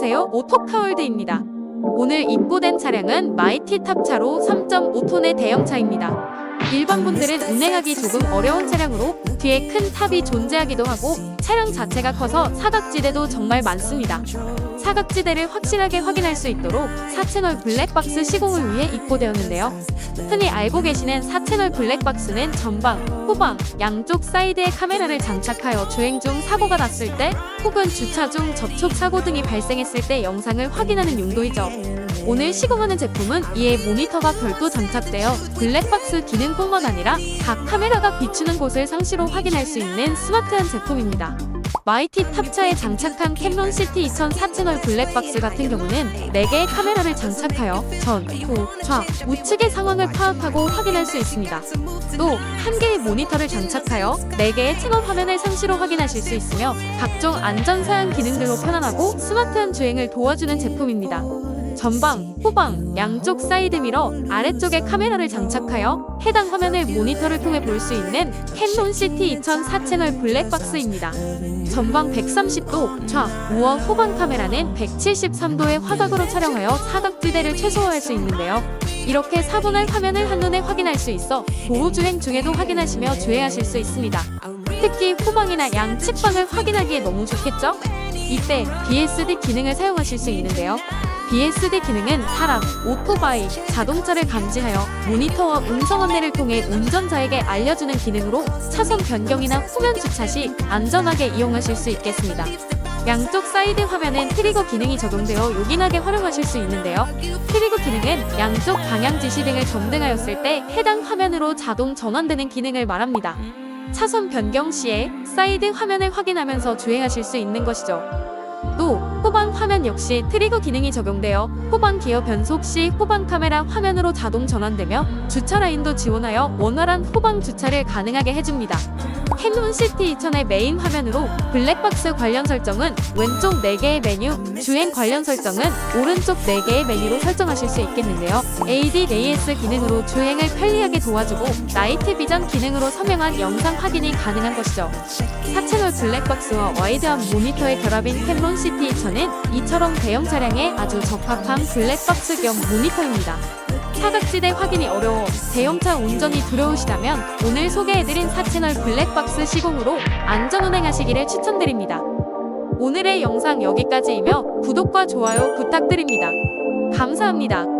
포카월드입니다. 오늘 입고된 차량은 마이티 탑차로 3.5톤의 대형차입니다. 일반 분들은 운행하기 조금 어려운 차량으로 뒤에 큰 탑이 존재하기도 하고 차량 자체가 커서 사각지대도 정말 많습니다. 사각지대를 확실하게 확인할 수 있도록 4채널 블랙박스 시공을 위해 입고되었는데요. 흔히 알고 계시는 4채널 블랙박스는 전방, 후방, 양쪽 사이드에 카메라를 장착하여 주행 중 사고가 났을 때 혹은 주차 중 접촉 사고 등이 발생했을 때 영상을 확인하는 용도이죠. 오늘 시공하는 제품은 이에 모니터가 별도 장착되어 블랙박스 기능뿐만 아니라 각 카메라가 비추는 곳을 상시로 확인할 수 있는 스마트한 제품입니다. 마이티 탑차에 장착한 캠론 시티 2000 4 채널 블랙박스 같은 경우는 4개의 카메라를 장착하여 전, 후, 좌, 우측의 상황을 파악하고 확인할 수 있습니다. 또한 개의 모니터를 장착하여 4개의 채널 화면을 상시로 확인하실 수 있으며 각종 안전 사양 기능들로 편안하고 스마트한 주행을 도와주는 제품입니다. 전방, 후방, 양쪽 사이드 미러, 아래쪽에 카메라를 장착하여 해당 화면을 모니터를 통해 볼 수 있는 캔론 시티 2000 4채널 블랙박스입니다. 전방 130도, 좌, 우와 후방 카메라는 173도의 화각으로 촬영하여 사각지대를 최소화할 수 있는데요. 이렇게 사분할 화면을 한눈에 확인할 수 있어 도로 주행 중에도 확인하시며 주행하실 수 있습니다. 특히 후방이나 양 측방을 확인하기에 너무 좋겠죠? 이때 BSD 기능을 사용하실 수 있는데요. BSD 기능은 사람, 오토바이, 자동차를 감지하여 모니터와 음성 안내를 통해 운전자에게 알려주는 기능으로 차선 변경이나 후면 주차 시 안전하게 이용하실 수 있겠습니다. 양쪽 사이드 화면엔 트리거 기능이 적용되어 요긴하게 활용하실 수 있는데요. 트리거 기능은 양쪽 방향 지시 등을 점등하였을 때 해당 화면으로 자동 전환되는 기능을 말합니다. 차선 변경 시에 사이드 화면을 확인하면서 주행하실 수 있는 것이죠. 또 후방 화면 역시 트리거 기능이 적용되어 후방 기어 변속 시 후방 카메라 화면으로 자동 전환되며 주차 라인도 지원하여 원활한 후방 주차를 가능하게 해줍니다. 캔론 시티 2000의 메인 화면으로 블랙박스 관련 설정은 왼쪽 4개의 메뉴, 주행 관련 설정은 오른쪽 4개의 메뉴로 설정하실 수 있겠는데요. AD-AS 기능으로 주행을 편리하게 도와주고 나이트 비전 기능으로 선명한 영상 확인이 가능한 것이죠. 4채널 블랙박스와 와이드한 모니터의 결합인 캔론 시티 2000은 이처럼 대형 차량에 아주 적합한 블랙박스 겸 모니터입니다. 사각지대 확인이 어려워 대형차 운전이 두려우시다면 오늘 소개해드린 4채널 블랙박스 시공으로 안전운행하시기를 추천드립니다. 오늘의 영상 여기까지이며 구독과 좋아요 부탁드립니다. 감사합니다.